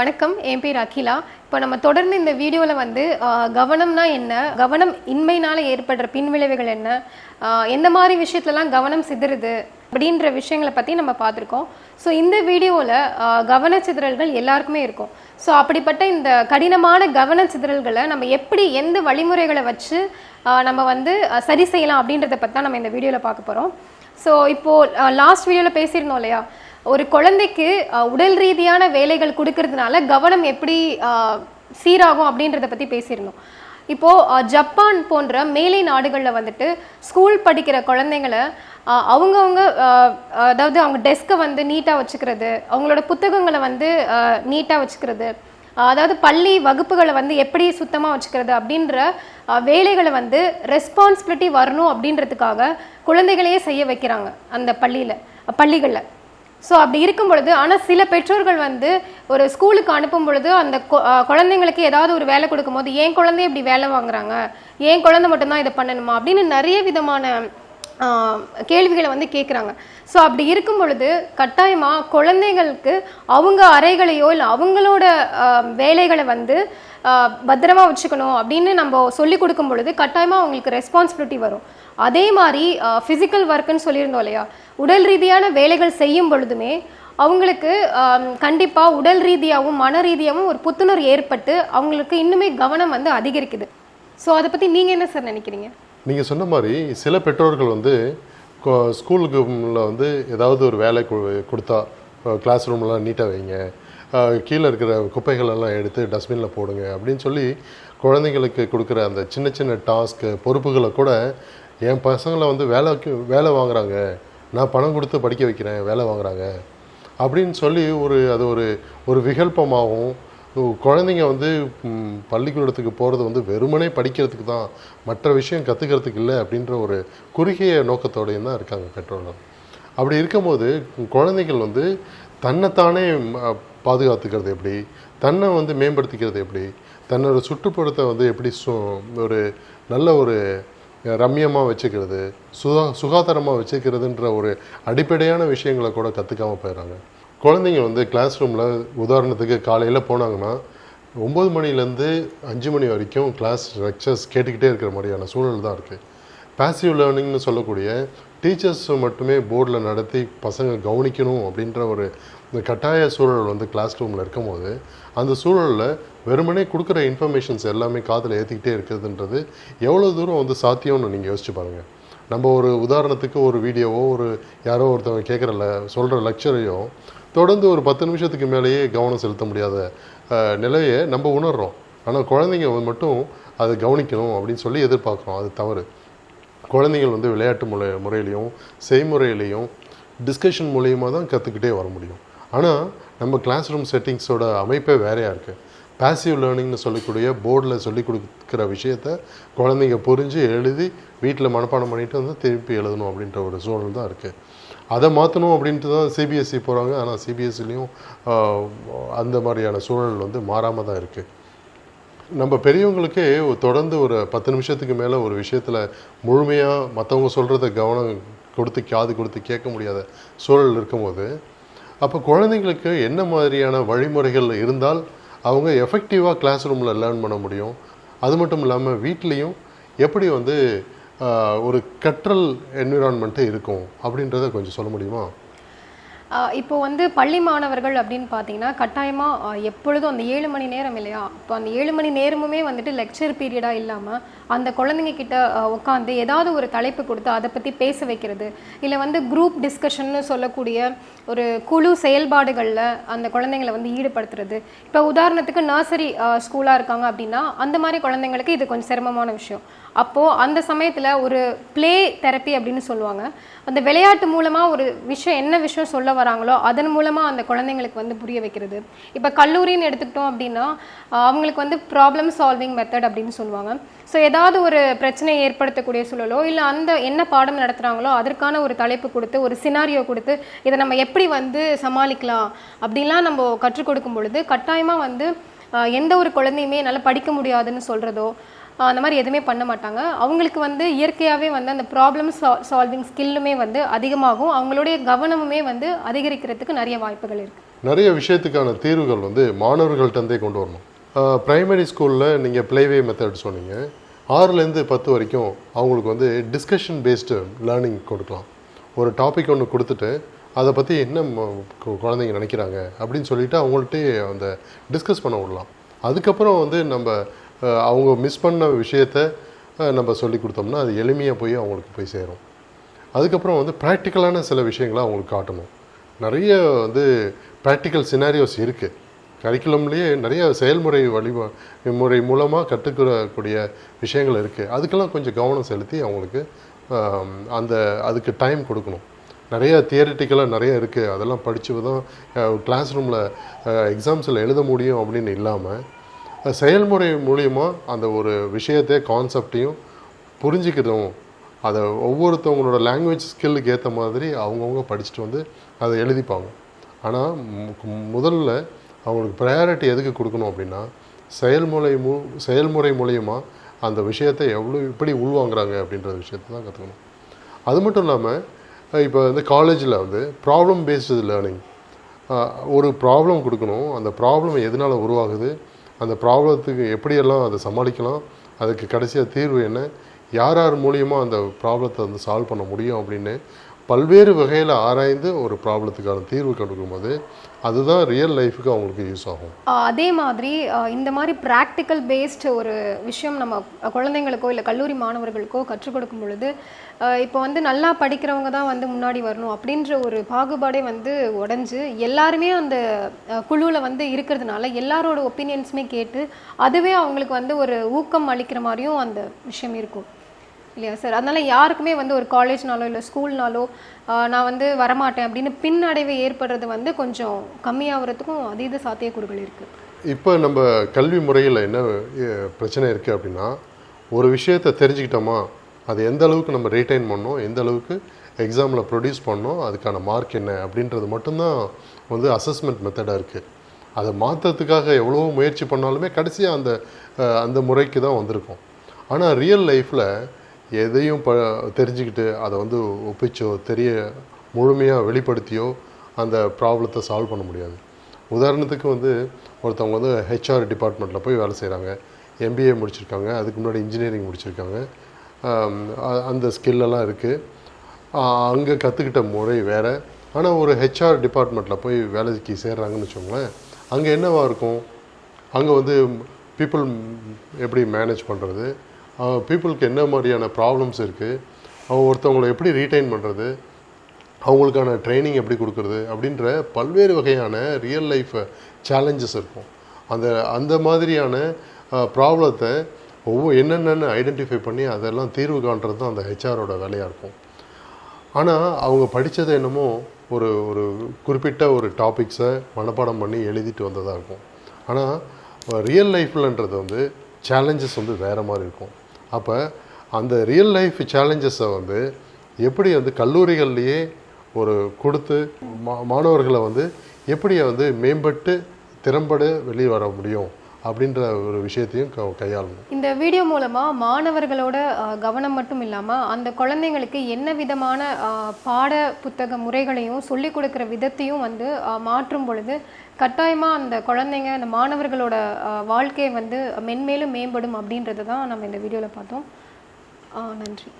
வணக்கம். என் பேர் அகிலா. இப்போ நம்ம தொடர்ந்து இந்த வீடியோவில் வந்து கவனம்னா என்ன? கவனம் இன்மையினால ஏற்படுற பின்விளைவுகள் என்ன? எந்த மாதிரி விஷயத்துலலாம் கவனம் சிதறுது? அப்படின்ற விஷயங்களை பற்றி நம்ம பார்த்துருக்கோம். ஸோ இந்த வீடியோவில் கவனச்சிதறல்கள் எல்லாருக்குமே இருக்கும். ஸோ அப்படிப்பட்ட இந்த கடினமான கவனச்சிதறல்களை நம்ம எப்படி எந்த வழிமுறைகளை வச்சு நம்ம வந்து சரி செய்யலாம் அப்படின்றத பற்றி தான் நம்ம இந்த வீடியோவில் பார்க்க போகிறோம் ஸோ இப்போது லாஸ்ட் வீடியோவில் பேசியிருந்தோம் இல்லையா? ஒரு குழந்தைக்கு உடல் ரீதியான வேலைகள் கொடுக்கறதுனால கவனம் எப்படி சீராகும் அப்படின்றத பற்றி பேசியிருந்தோம். இப்போது ஜப்பான் போன்ற மேலை நாடுகளில் வந்துட்டு ஸ்கூல் படிக்கிற குழந்தைங்களை அவங்கவுங்க அதாவது அவங்க டெஸ்க்கை வந்து நீட்டாக வச்சுக்கிறது அவங்களோட புத்தகங்களை வந்து நீட்டாக வச்சுக்கிறது அதாவது பள்ளி வகுப்புகளை வந்து எப்படி சுத்தமாக வச்சுக்கிறது அப்படின்ற வேலைகளை வந்து ரெஸ்பான்சிபிலிட்டி வரணும் அப்படின்றதுக்காக குழந்தைகளையே செய்ய வைக்கிறாங்க அந்த பள்ளியில் பள்ளிகளில். ஸோ அப்படி இருக்கும் பொழுது ஆனால் சில பெற்றோர்கள் வந்து ஒரு ஸ்கூலுக்கு அனுப்பும் பொழுது அந்த கொ- குழந்தைங்களுக்கு ஏதாவது ஒரு வேலை கொடுக்கும்போது ஏன் குழந்தைய இப்படி வேலை வாங்குறாங்க. ஏன் குழந்தை மட்டும்தான் இதை பண்ணணுமா? அப்படின்னு நிறைய விதமான கேள்விகளை வந்து கேட்குறாங்க ஸோ அப்படி இருக்கும் பொழுது கட்டாயமாக குழந்தைங்களுக்கு அவங்க அறைகளையோ இல்லை அவங்களோட வேலைகளை வந்து பத்திரமா வச்சுக்கணும் அப்படின்னு நம்ம சொல்லி கொடுக்கும் பொழுது கட்டாயமாக அவங்களுக்கு ரெஸ்பான்சிபிலிட்டி வரும். அதே மாதிரி ஃபிசிக்கல் ஒர்க்குன்னு சொல்லியிருந்தோம் இல்லையா? உடல் ரீதியான வேலைகள் செய்யும் பொழுதுமே அவங்களுக்கு கண்டிப்பாக உடல் ரீதியாகவும் மன ரீதியாகவும் ஒரு புத்துணர்வு ஏற்பட்டு அவங்களுக்கு இன்னுமே கவனம் வந்து அதிகரிக்குது. ஸோ அதை பற்றி நீங்கள் என்ன சார் நினைக்கிறீங்க? நீங்கள் சொன்ன மாதிரி சில பெற்றோர்கள் வந்து கொ- ஸ்கூலுக்கு வந்து ஏதாவது ஒரு வேலை கொடுத்தா கிளாஸ் ரூம்லாம் நீட்டாக வைங்க கீழே இருக்கிற குப்பைகள் எல்லாம் எடுத்து டஸ்ட்பினில் போடுங்க அப்படின்னு சொல்லி குழந்தைங்களுக்கு கொடுக்குற அந்த சின்ன சின்ன டாஸ்க்கு பொறுப்புகளை கூட என் பசங்களை வந்து வேலைக்கு வேலை வாங்குறாங்க. நான் பணம் கொடுத்து படிக்க வைக்கிறேன் வேலை வாங்குறாங்க. அப்படின்னு சொல்லி ஒரு அது ஒரு ஒரு விகல்பமாகவும் குழந்தைங்க வந்து பள்ளிக்கூடத்துக்கு போகிறது வந்து வெறுமனே படிக்கிறதுக்கு தான் மற்ற விஷயம் கற்றுக்கிறதுக்கு இல்லை அப்படின்ற ஒரு குறுகிய நோக்கத்தோடையும் தான் இருக்காங்க பெற்றோர்கள். அப்படி இருக்கும்போது குழந்தைகள் வந்து தன்னைத்தானே பாதுகாத்துக்கிறது எப்படி? தன்னை வந்து மேம்படுத்திக்கிறது எப்படி? தன்னோட சுற்றுப்புறத்தை வந்து எப்படி சு ஒரு நல்ல ஒரு ரம்யமாக வச்சுக்கிறது சுகா சுகாதாரமாக வச்சுக்கிறதுன்ற ஒரு அடிப்படையான விஷயங்களை கூட கற்றுக்காம போயிடுறாங்க. குழந்தைங்க வந்து கிளாஸ் ரூமில் உதாரணத்துக்கு காலையில் போனாங்கன்னா ஒம்பது மணிலேருந்து அஞ்சு மணி வரைக்கும் கிளாஸ் லெக்சர்ஸ் கேட்டுக்கிட்டே இருக்கிற மாதிரியான சூழல் தான் இருக்குது பாசிவ் லேர்னிங்னு சொல்லக்கூடிய டீச்சர்ஸ் மட்டுமே போர்டில் நடத்தி பசங்க கவனிக்கணும் அப்படின்ற ஒரு இந்த கட்டாய சூழல் வந்து கிளாஸ் ரூமில் இருக்கும்போது அந்த சூழலில் வெறுமனே கொடுக்குற இன்ஃபர்மேஷன்ஸ் எல்லாமே காதில் ஏற்றிக்கிட்டே இருக்கிறதுன்றது எவ்வளோ தூரம் வந்து சாத்தியம்னு நீங்கள் யோசிச்சு பாருங்கள் நம்ம ஒரு உதாரணத்துக்கு ஒரு வீடியோவோ ஒரு யாரோ ஒருத்தவங்க கேட்குற ல சொல்கிற லெக்சரையோ தொடர்ந்து ஒரு பத்து நிமிஷத்துக்கு மேலேயே கவனம் செலுத்த முடியாத நிலையை நம்ம உணர்கிறோம் ஆனால் குழந்தைங்க மட்டும் அதை கவனிக்கணும் அப்படின்னு சொல்லி எதிர்பார்க்குறோம். அது தவறு. குழந்தைகள் வந்து விளையாட்டு முறை முறையிலையும் செய்முறையிலையும் டிஸ்கஷன் மூலியமாக தான் கற்றுக்கிட்டே வர முடியும். ஆனால் நம்ம கிளாஸ் ரூம் செட்டிங்ஸோட அமைப்பே வேறையாக இருக்குது பாசிவ் லேர்னிங்னு சொல்லக்கூடிய போர்டில் சொல்லி கொடுக்குற விஷயத்த குழந்தைங்க புரிஞ்சு எழுதி வீட்டில் மனப்பாடம் பண்ணிட்டு வந்து திருப்பி எழுதணும் அப்படின்ற ஒரு சூழல் தான் இருக்குது அதை மாற்றணும் அப்படின்ட்டு தான் சிபிஎஸ்சி போகிறாங்க ஆனால் சிபிஎஸ்சிலையும் அந்த மாதிரியான சூழல் வந்து மாறாமல் தான் இருக்குது நம்ம பெரியவங்களுக்கே தொடர்ந்து ஒரு பத்து நிமிஷத்துக்கு மேலே ஒரு விஷயத்தில் முழுமையாக மற்றவங்க சொல்கிறத கவனம் கொடுத்து காது கொடுத்து கேட்க முடியாத சூழல் இருக்கும்போது அப்போ குழந்தைங்களுக்கு என்ன மாதிரியான வழிமுறைகள் இருந்தால் அவங்க எஃபெக்டிவாக கிளாஸ் ரூமில் லேர்ன் பண்ண முடியும். அது மட்டும் இல்லாமல் வீட்லேயும் எப்படி வந்து ஒரு கற்றல் என்விரான்மெண்ட்டு இருக்கும் அப்படின்றத கொஞ்சம் சொல்ல முடியுமா? இப்போ வந்து பள்ளி மாணவர்கள் அப்படின்னு பார்த்தீங்கன்னா கட்டாயமாக எப்பொழுதும் அந்த ஏழு மணி நேரம் இல்லையா? இப்போ அந்த ஏழு மணி நேரமுமே வந்துட்டு லெக்சர் பீரியடாக இல்லாமல் அந்த குழந்தைங்க கிட்ட உட்காந்து ஏதாவது ஒரு தலைப்பு கொடுத்து அதை பற்றி பேச வைக்கிறது இல்லை வந்து குரூப் டிஸ்கஷன்னு சொல்லக்கூடிய ஒரு குழு செயல்பாடுகளில் அந்த குழந்தைங்களை வந்து ஈடுபடுத்துறது. இப்போ உதாரணத்துக்கு நர்சரி ஸ்கூலாக இருக்காங்க அப்படின்னா அந்த மாதிரி குழந்தைங்களுக்கு இது கொஞ்சம் சிரமமான விஷயம். அப்போது அந்த சமயத்தில் ஒரு ப்ளே தெரப்பி அப்படின்னு சொல்லுவாங்க. அந்த விளையாட்டு மூலமாக ஒரு விஷயம் என்ன விஷயம் சொல்ல வராங்களோ அதன் மூலமாக அந்த குழந்தைங்களுக்கு வந்து புரிய வைக்கிறது. இப்போ கல்லூரின்னு எடுத்துக்கிட்டோம் அப்படின்னா அவங்களுக்கு வந்து ப்ராப்ளம் சால்விங் மெத்தட் அப்படின்னு சொல்லுவாங்க. ஸோ ஏதாவது ஒரு பிரச்சனையை ஏற்படுத்தக்கூடிய சூழலோ இல்லை அந்த என்ன பாடம் நடத்துகிறாங்களோ அதற்கான ஒரு தலைப்பு கொடுத்து ஒரு சினாரியோ கொடுத்து இதை நம்ம எப்படி வந்து சமாளிக்கலாம் அப்படின்லாம் நம்ம கற்றுக் கொடுக்கும் பொழுது கட்டாயமாக வந்து எந்த ஒரு குழந்தையுமே என்னால் படிக்க முடியாதுன்னு சொல்கிறதோ அந்த மாதிரி எதுவுமே பண்ண மாட்டாங்க. அவங்களுக்கு வந்து இயற்கையாகவே வந்து அந்த ப்ராப்ளம் சால்விங் ஸ்கில்லுமே வந்து அதிகமாகும். அவங்களுடைய கவனமுமே வந்து அதிகரிக்கிறதுக்கு நிறைய வாய்ப்புகள் இருக்குது நிறைய விஷயத்துக்கான தீர்வுகள் வந்து மாணவர்கள்ட்டே கொண்டு வரணும். ப்ரைமரி ஸ்கூலில் நீங்கள் ப்ளேவே மெத்தட் சொன்னீங்க. ஆறுலேருந்து பத்து வரைக்கும் அவங்களுக்கு வந்து டிஸ்கஷன் பேஸ்டு லேர்னிங் கொடுக்கலாம். ஒரு டாபிக் ஒன்று கொடுத்துட்டு அதை பற்றி என்ன கு- குழந்தைங்க நினைக்கிறாங்க அப்படின்னு சொல்லிட்டு அவங்கள்ட்டே அந்த டிஸ்கஸ் பண்ண விடலாம். அதுக்கப்புறம் வந்து நம்ம அவங்க மிஸ் பண்ண விஷயத்த நம்ம சொல்லி கொடுத்தோம்னா அது எளிமையாக போய் அவங்களுக்கு போய் சேரும். அதுக்கப்புறம் வந்து ப்ராக்டிக்கலான சில விஷயங்களை அவங்களுக்கு காட்டணும். நிறைய வந்து ப்ராக்டிக்கல் சினாரியோஸ் இருக்குது கரிக்குலம்லேயே நிறைய செயல்முறை வழி முறை மூலமாக கற்றுக்கிறக்கூடிய விஷயங்கள் இருக்குது அதுக்கெல்லாம் கொஞ்சம் கவனம் செலுத்தி அவங்களுக்கு அந்த அதுக்கு டைம் கொடுக்கணும். நிறைய தியரிட்டிக்கலாக நிறைய இருக்குது அதெல்லாம் படித்து தான் கிளாஸ் ரூமில் எக்ஸாம்ஸில் எழுத முடியும் அப்படின்னு இல்லாமல் செயல்முறை மூலிமா அந்த ஒரு விஷயத்தை கான்செப்டையும் புரிஞ்சுக்கிறதும் அதை ஒவ்வொருத்தவங்களோட லாங்குவேஜ் ஸ்கில்லுக்கு ஏற்ற மாதிரி அவங்கவுங்க படிச்சுட்டு வந்து அதை எழுதிப்பாங்க. ஆனால் முதல்ல அவங்களுக்கு ப்ரையாரிட்டி எதுக்கு கொடுக்கணும் அப்படின்னா செயல்முறை மூ செயல்முறை மூலயமா அந்த விஷயத்தை எவ்வளோ இப்படி உள்வாங்குறாங்க அப்படின்ற விஷயத்தை தான் கற்றுக்கணும் அது மட்டும் இல்லாமல் இப்போ வந்து காலேஜில் வந்து ப்ராப்ளம் பேஸ்டு லேர்னிங் ஒரு ப்ராப்ளம் கொடுக்கணும். அந்த ப்ராப்ளம் எதனால் உருவாகுது? அந்த ப்ராப்ளத்துக்கு எப்படியெல்லாம் அதை சமாளிக்கலாம் அதுக்கு கடைசியாக தீர்வு என்ன யார் யார் மூலியமாக அந்த ப்ராப்ளத்தை வந்து சால்வ் பண்ண முடியும் அப்படின்னு பல்வேறு வகையில் ஆராய்ந்து ஒரு ப்ராப்ளத்துக்கான தீர்வு கொடுக்கும்போது அதுதான் ரியல் லைஃபுக்கு அவங்களுக்கு யூஸ் ஆகும். அதே மாதிரி இந்த மாதிரி ப்ராக்டிக்கல் பேஸ்ட் ஒரு விஷயம் நம்ம குழந்தைங்களுக்கோ இல்லை கல்லூரி மாணவர்களுக்கோ கற்றுக் கொடுக்கும் பொழுது இப்போ வந்து நல்லா படிக்கிறவங்க தான் வந்து முன்னாடி வரணும் அப்படின்ற ஒரு பாகுபாடே வந்து உடஞ்சி எல்லாருமே அந்த குழுவில் வந்து இருக்கிறதுனால எல்லாரோட ஒப்பீனியன்ஸுமே கேட்டு அதுவே அவங்களுக்கு வந்து ஒரு ஊக்கம் அளிக்கிற மாதிரியும் அந்த விஷயம் இருக்கும். இல்லையா சார்? அதனால் யாருக்குமே வந்து ஒரு காலேஜ்னாலோ இல்லை ஸ்கூல்னாலோ நான் வந்து வரமாட்டேன் அப்படின்னு பின்னடைவு ஏற்படுறது வந்து கொஞ்சம் கம்மியாகிறதுக்கும் அதீத சாத்தியக்கூறுகள் இருக்குது இப்போ நம்ம கல்வி முறையில் என்ன பிரச்சனை இருக்குது அப்படின்னா ஒரு விஷயத்தை தெரிஞ்சுக்கிட்டோமா அது எந்த அளவுக்கு நம்ம ரீட்டைன் பண்ணோம் எந்த அளவுக்கு எக்ஸாமில் ப்ரொடியூஸ் பண்ணோம் அதுக்கான மார்க் என்ன அப்படின்றது மட்டும்தான் வந்து அசஸ்மெண்ட் மெத்தடாக இருக்குது அதை மாற்றுறதுக்காக எவ்வளோ முயற்சி பண்ணாலுமே கடைசியாக அந்த அந்த முறைக்கு தான் வந்திருக்கும். ஆனால் ரியல் லைஃப்பில் எதையும் ப தெரிஞ்சுக்கிட்டு அதை வந்து ஒப்பிச்சோ தெரிய முழுமையாக வெளிப்படுத்தியோ அந்த ப்ராப்ளத்தை சால்வ் பண்ண முடியாது. உதாரணத்துக்கு வந்து ஒருத்தவங்க வந்து ஹெச்ஆர் டிபார்ட்மெண்ட்டில் போய் வேலை செய்கிறாங்க எம்பிஏ முடிச்சிருக்காங்க. அதுக்கு முன்னாடி இன்ஜினியரிங் முடிச்சிருக்காங்க. அந்த ஸ்கில்லெல்லாம் இருக்குது அங்கே கற்றுக்கிட்ட முறை வேறு. ஆனால் ஒரு ஹெச்ஆர் டிபார்ட்மெண்ட்டில் போய் வேலைக்கு சேர்றாங்கன்னு வச்சுக்கோங்களேன் அங்கே என்னவா இருக்கும்? அங்கே வந்து பீப்புள் எப்படி மேனேஜ் பண்ணுறது பீப்புளுக்கு என்ன மாதிரியான ப்ராப்ளம்ஸ் இருக்குது அவங்க ஒருத்தவங்களை எப்படி ரீட்டைன் பண்ணுறது அவங்களுக்கான ட்ரைனிங் எப்படி கொடுக்குறது? அப்படின்ற பல்வேறு வகையான ரியல் லைஃப் சேலஞ்சஸ் இருக்கும். அந்த அந்த மாதிரியான ப்ராப்ளத்தை ஒவ்வொரு என்னென்னு ஐடென்டிஃபை பண்ணி அதெல்லாம் தீர்வு காண்றது தான் அந்த ஹெச்ஆரோட வேலையாக இருக்கும். ஆனால் அவங்க படித்தது என்னமோ ஒரு ஒரு குறிப்பிட்ட ஒரு டாபிக்ஸை மனப்பாடம் பண்ணி எழுதிட்டு வந்ததாக இருக்கும். ஆனால் ரியல் லைஃப்லன்றது வந்து சேலஞ்சஸ் வந்து வேறு மாதிரி இருக்கும். அப்போ அந்த ரியல் லைஃப் சேலஞ்சஸை வந்து எப்படி வந்து கல்லூரிகள்லேயே ஒரு கொடுத்து மா மாணவர்களை வந்து எப்படி வந்து மேம்பட்டு திறம்பட வெளியே வர முடியும்? அப்படின்ற ஒரு விஷயத்தையும் கையாளணும். இந்த வீடியோ மூலமா மாணவர்களோட கவனம் மட்டும் இல்லாம அந்த குழந்தைங்களுக்கு என்ன விதமான பாட புத்தக முறைகளையும் சொல்லிக் கொடுக்குற விதத்தையும் வந்து மாற்றும் பொழுது கட்டாயமா அந்த குழந்தைங்க அந்த மாணவர்களோட வாழ்க்கையை வாழ்க்கை வந்து மென்மேலும் மேம்படும் அப்படின்றத தான் நம்ம இந்த வீடியோவில் பார்த்தோம். நன்றி.